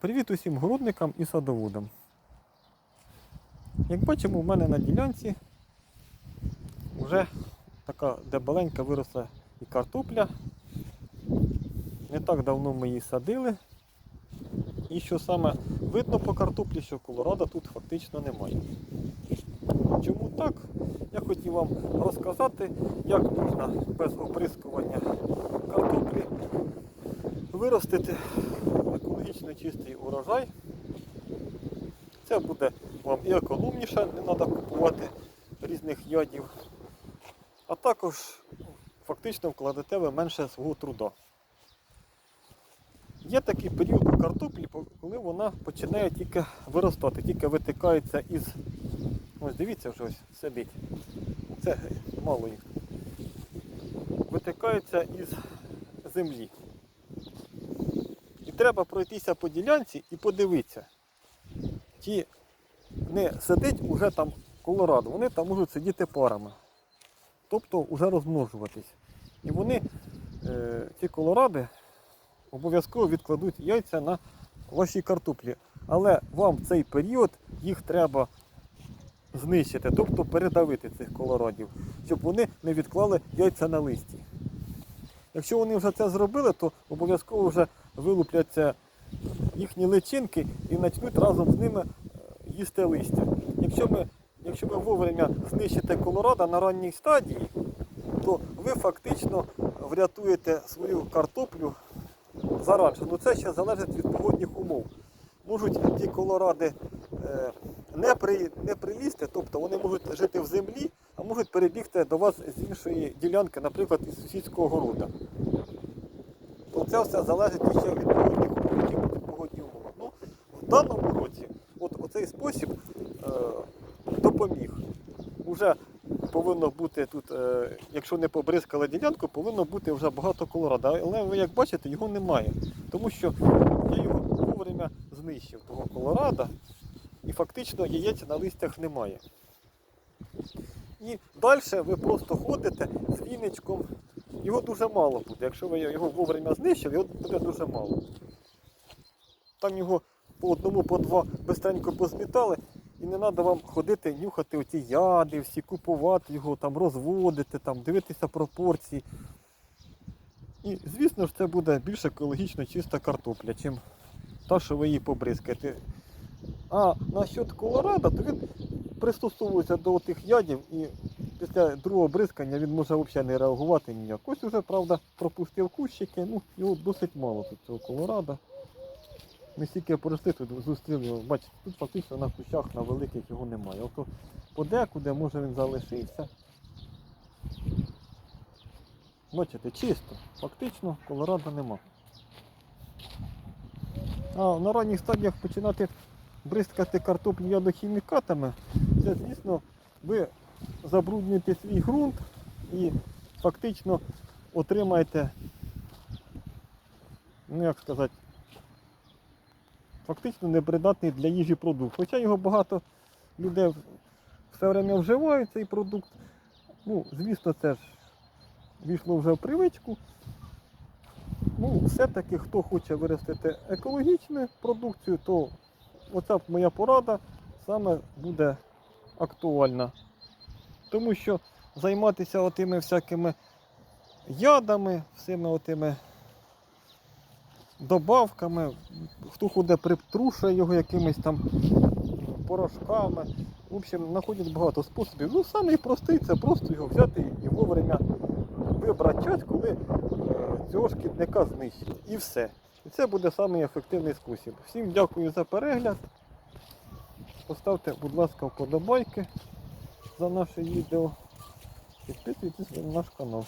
Привіт усім городникам і садоводам. Як бачимо, в мене на ділянці вже така дебаленька виросла і картопля. Не так давно ми її садили. І що саме видно по картоплі, що колорада тут фактично немає. Чому так? Я хотів вам розказати, як можна без оприскування картоплі виростити екологічно чистий урожай. Це буде вам і економніше, не треба купувати різних ядів. А також фактично вкладете ви менше свого труда. Є такий період у картоплі, коли вона починає тільки виростати, тільки витикається із. Ось дивіться вже ось сидить. Це мало їх. Витикається із землі. Треба пройтися по ділянці і подивитися, чи не сидить уже там колорадо, вони там можуть сидіти парами. Тобто вже розмножуватись. І вони, е, ці колоради, обов'язково відкладуть яйця на вашій картоплі. Але вам в цей період їх треба знищити, тобто передавити цих колорадів, щоб вони не відклали яйця на листі. Якщо вони вже це зробили, то обов'язково вже вилупляться їхні личинки і почнуть разом з ними е, їсти листя. Якщо ми, якщо ви вовремя знищите колорадо на ранній стадії, то ви фактично врятуєте свою картоплю зараніше. Ну це ще залежить від погодних умов. Можуть ті колоради е, не, при, не прилізти, тобто вони можуть жити в землі, а можуть перебігти до вас з іншої ділянки, наприклад, із сусідського города. Це все залежить ще від погодних умов, будуть погодні умови. Ну, в даному році от, оцей спосіб е, допоміг. Уже повинно бути тут, е, якщо не побризкали ділянку, повинно бути вже багато колорада. Але ви як бачите, його немає. Тому що я його вовремя знищив, того колорада, і фактично яєць на листях немає. І далі ви просто ходите з віничком. Його дуже мало буде. Якщо ви його вовремя знищили, його буде дуже мало. Там його по одному, по два бистренько позмітали, і не треба вам ходити, нюхати оті яди, всі купувати його, там розводити, там, дивитися пропорції. І, звісно ж, це буде більш екологічно чиста картопля, чим та, що ви її побризкаєте. А насчет колорадо, то він пристосовується до тих ядів і після другого бризкання він може взагалі не реагувати ніяк. Ось уже, правда, пропустив кущики, ну його досить мало тут цього колорадо. Ми стільки пройшли тут зустріли бачите, тут фактично на кущах на великих його немає. Ото подекуди може він залишився. Бачите, чисто, фактично колорадо нема. А на ранніх стадіях починати бризкати картоплю ядохімікатами, це, звісно, ви забруднюєте свій ґрунт і фактично отримаєте, ну як сказати, фактично непридатний для їжі продукт. Хоча його багато людей все время вживають цей продукт. Ну, звісно, це ж війшло вже в привичку. Ну, все-таки, хто хоче виростити екологічну продукцію, то оця моя порада саме буде актуальна. Тому що займатися отими всякими ядами, всіми отими добавками, хто ходить притрушує його якимись там порошками. В общем, знаходять багато способів. Ну, самий простий це просто його взяти і вовремя вибрати час, коли е, цього шкідника знищити. І все. І це буде самий ефективний спосіб. Всім дякую за перегляд. Поставте, будь ласка, вподобайки за наше відео. Підписуйтесь на наш канал.